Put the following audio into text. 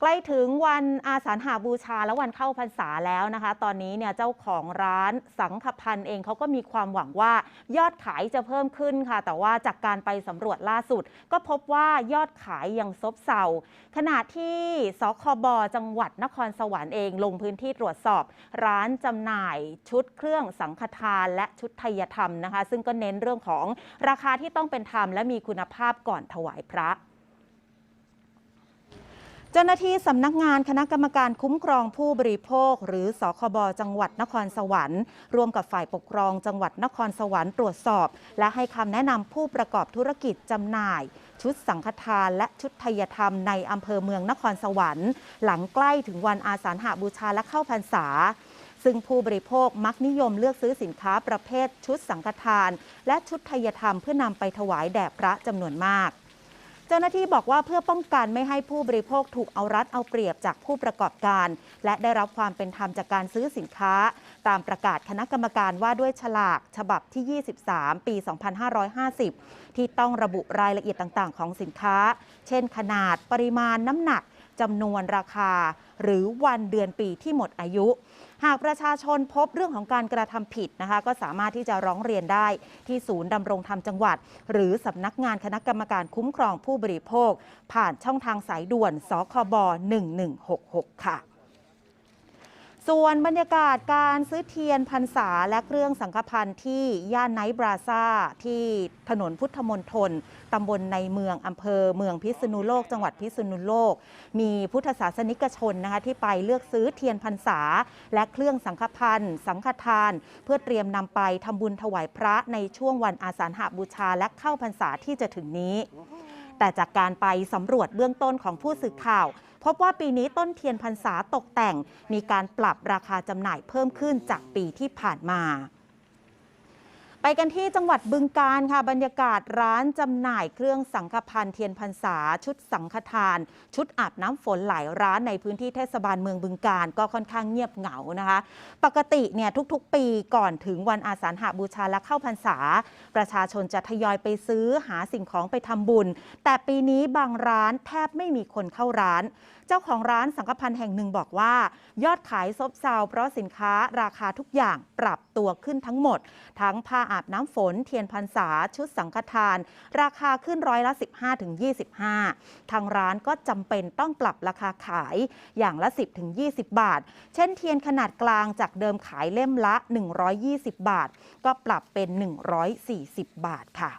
ใกล้ถึงวันอาสาฬหาบูชาและวันเข้าพรรษาแล้วนะคะ ตอนนี้เนี่ยเจ้าของร้านสังขพันธ์เองเขาก็มีความหวังว่ายอดขายจะเพิ่มขึ้นค่ะ แต่ว่าจากการไปสำรวจล่าสุด ก็พบว่ายอดขายยังซบเซาขณะที่สคบจังหวัดนครสวรรค์เองลงพื้นที่ตรวจสอบ ร้านจำหน่ายชุดเครื่องสังฆทานและชุดไทยธรรมนะคะ ซึ่งก็เน้นเรื่องของราคาที่ต้องเป็นธรรมและมีคุณภาพก่อนถวายพระ เจ้าหน้าที่สำนักงานคณะกรรมการคุ้มครองผู้บริโภค หรือสคบจังหวัดนครสวรรค์ร่วมกับฝ่ายปกครองจังหวัดนครสวรรค์ตรวจสอบ และให้คำแนะนำผู้ประกอบธุรกิจจำหน่าย ชุดสังฆทาน และชุดไทยธรรมในอำเภอเมืองนครสวรรค์ หลังใกล้ถึงวันอาสาฬหบูชาและเข้าพรรษาซึ่งผู้บริโภคมักนิยมเลือกซื้อสินค้าประเภทชุดสังฆทาน และชุดไทยธรรมเพื่อนำไปถวายแด่พระจำนวนมาก เจ้าหน้าที่บอกว่าเพื่อป้องกันไม่ให้ผู้บริโภคถูกเอารัดเอาเปรียบจากผู้ประกอบการ และได้รับความเป็นธรรมจากการซื้อสินค้า ตามประกาศคณะกรรมการว่าด้วยฉลากฉบับที่ 23 ปี 2550 ที่ต้องระบุรายละเอียดต่าง ๆ ของสินค้า เช่น ขนาดปริมาณน้ำหนัก จำนวนราคา หรือวันเดือนปีที่หมดอายุ หากประชาชนพบเรื่องของการกระทำผิดนะคะ ก็สามารถที่จะร้องเรียนได้ที่ศูนย์ดำรงธรรมจังหวัด หรือสำนักงานคณะกรรมการคุ้มครองผู้บริโภค ผ่านช่องทางสายด่วนสคบ 1166 ค่ะ ส่วนบรรยากาศการซื้อเทียนพรรษาและเครื่องสังฆพันธ์ที่ย่านไนท์บราซ่า ที่ถนนพุทธมณฑลตำบลในเมืองอำเภอเมืองพิษณุโลก จังหวัดพิษณุโลก มีพุทธศาสนิกชนนะคะที่ไปเลือกซื้อเทียนพรรษา และเครื่องสังฆพันธ์สังฆทาน เพื่อเตรียมนำไปทำบุญถวายพระในช่วงวันอาสาฬหบูชาและเข้าพรรษาที่จะถึงนี้ แต่จากการไปสำรวจเบื้องต้นของผู้สื่อข่าว พบว่าปีนี้ต้นเทียนพรรษาตกแต่ง มีการปรับราคาจำหน่ายเพิ่มขึ้นจากปีที่ผ่านมา ไปกันที่จังหวัดบึงการค่ะบรรยากาศร้านจำหน่ายเครื่องสังฆพันธ์เทียนพรรษา ชุดสังฆทาน ชุดอาบน้ำฝนหลายร้านในพื้นที่เทศบาลเมืองบึงการก็ค่อนข้างเงียบเหงานะคะ ปกติเนี่ยทุกๆ ปีก่อนถึงวันอาสาฬหบูชาและเข้าพรรษา ประชาชนจะทยอยไปซื้อหาสิ่งของไปทำบุญ แต่ปีนี้บางร้านแทบไม่มีคนเข้าร้าน เจ้าของร้านสังฆพันธ์แห่งหนึ่งบอกว่า ยอดขายซบเซาเพราะสินค้าราคาทุกอย่างปรับตัวขึ้นทั้งหมด ทั้งผ้าอาบน้ำฝน เทียนพรรษา ชุดสังฆทาน ราคาขึ้นร้อยละ 15-25 ทางร้านก็จำเป็นต้องปรับราคาขายอย่างละ 10-20 บาท เช่นเทียนขนาดกลางจากเดิมขายเล่มละ 120 บาท ก็ปรับเป็น 140 บาทค่ะ